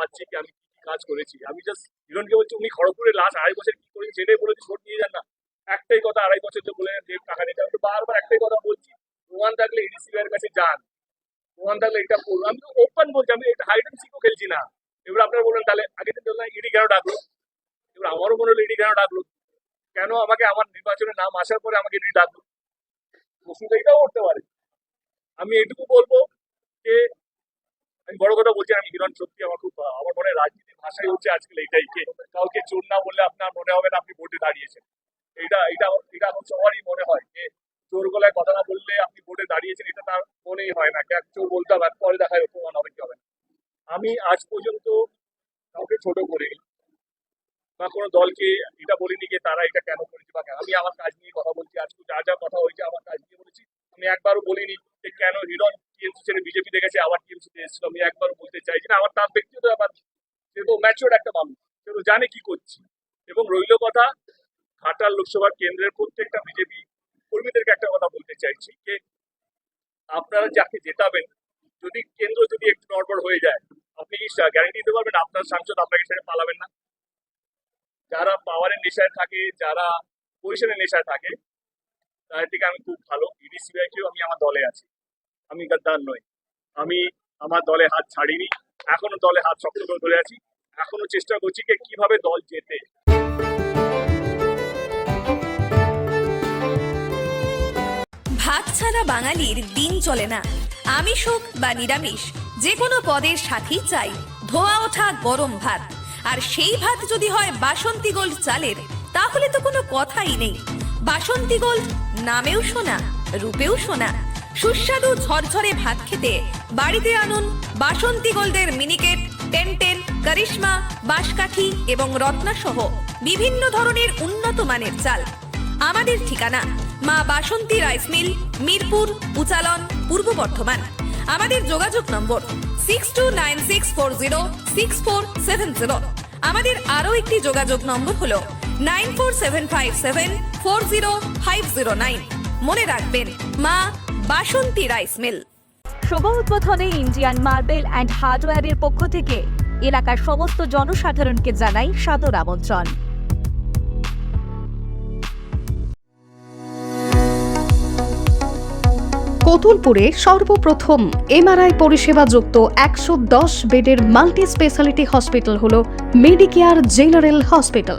পাচ্ছি কি, আমি কি কাজ করেছি? আমি জাস্ট হিরণকে বলছি, উনি খড়গপুরে লাস্ট আড়াই বছর কি করেছেন? সেটাই বলেছি ভোট নিয়ে যান না। একটাই কথা আড়াই বছর তো বলে যে টাকা নিতে আমি বারবার একটাই কথা বলছি প্রমাণ থাকলে এডিসি এর কাছে যান। প্রমাণ থাকলে এটা করুন। আমি তো ওপেন বলছি, আমি এটা হাইড অ্যান্ড সিকও খেলছি না। এবার আপনারা বললেন তাহলে আগে বললাম ইডি কেন ডাকলো? এবার আমারও মনে হলো ইডি কেন ডাকলো? কেন আমাকে আমার নির্বাচনের নাম আসার পরে আমাকে ইডি ডাকলো? প্রশ্নটা এটাও করতে পারে। আমি এটুকু বলব যে আমি বড় কথা বলছি, আমি হিরণ সত্যি আমার খুব, আমার মনে রাজনীতির ভাষাই হচ্ছে আজকাল এটাই যে কাউকে চোর না বললে আপনার মনে হবে না আপনি ভোটে দাঁড়িয়েছেন। এটা এটা এটা এখন সবারই মনে হয় যে চোর গলায় কথা না বললে আপনি ভোটে দাঁড়িয়েছেন, এটা তার মনেই হয় না। চোর বলতে হবে পরে দেখায় প্রমাণ হবে, কি হবে। আমি আজ পর্যন্ত কাউকে ছোট করিনি, বা কোনো দলকে এটা বলিনি যে তারা এটা কেন করেছে বা আমি আমার কাজ নিয়ে কথা বলছি আজকে যা যা কথা হয়েছে আমার কাজ নিয়ে বলেছি। আমি একবারও বলিনি যে কেন হিরণ বিজেপি দেখেছে আবার টিএমসি তে এসেছিল। আমি একবার বলতে চাইছি না, আমার তার ব্যক্তিগত ব্যাপার সে তো ম্যাচিওর একটা মানুষ। সে তো জানে কি করছি। এবং রইল কথা, ঘাটাল লোকসভা কেন্দ্রের প্রত্যেকটা বিজেপি কর্মীদেরকে একটা কথা বলতে চাইছি যে, আপনারা যাকে জেতাবেন, যদি কেন্দ্র যদি একটু নড়বড় হয়ে যায়, আপনি কি গ্যারান্টি দিতে পারবেন? আপনার সাংসদ আপনাকে ছেড়ে পালাবেন না। যারা পাওয়ারের নেশায় থাকে, যারা পজিশনের নেশায় থাকে, তাদের থেকে আমি খুব ভালো। ইডি সিবিআইকেও আমি আমার দলে আছি। আমি গাদ্দার নই। আমি আমার দলে হাত ছাড়িনি, এখনও দলে হাত শক্ত করে ধরে আছি। এখনও চেষ্টা করছি যে কীভাবে দল জেতে। ভাত ছাড়া বাঙালির দিন চলে না। আমিষ হোক বা নিরামিষ, যে কোনো পদের সাথেই চাই ধোয়া ওঠা গরম ভাত। আর সেই ভাত যদি হয় বাসন্তী গোল্ড চালের, তাহলে তো কোনো কথাই নেই। বাসন্তী গোল্ড নামেও শোনা রূপেও শোনা সুস্বাদু ঝরঝরে ভাত খেতে বাড়িতে আনুন বাসন্তী গোল্ডের মিনিকেট টেন টেন করিশ্মা, বাঁশকাঠি এবং রত্না সহ বিভিন্ন ধরনের উন্নত মানের চাল। আমাদের ঠিকানা মা বাসন্তী রাইস মিল, মিরপুর, উচালন, পূর্ব বর্ধমান। আমাদের যোগাযোগ নম্বর six two nine six four zero six four seven zero আমাদের আরও একটি যোগাযোগ নম্বর হল nine four seven five seven four zero five zero nine মনে রাখবেন, মা বাসন্তী রাইস মিল। শুভ উদ্বোধনে ইন্ডিয়ান মার্বেল অ্যান্ড হার্ডওয়্যারের পক্ষ থেকে এলাকার সমস্ত জনসাধারণকে জানাই সাদর আমন্ত্রণ। কতুলপুরে সর্বপ্রথম এমআরআই পরিষেবা যুক্ত একশো দশ বেডের মাল্টি স্পেশালিটি হসপিটাল হল মেডিকেয়ার জেনারেল হসপিটাল।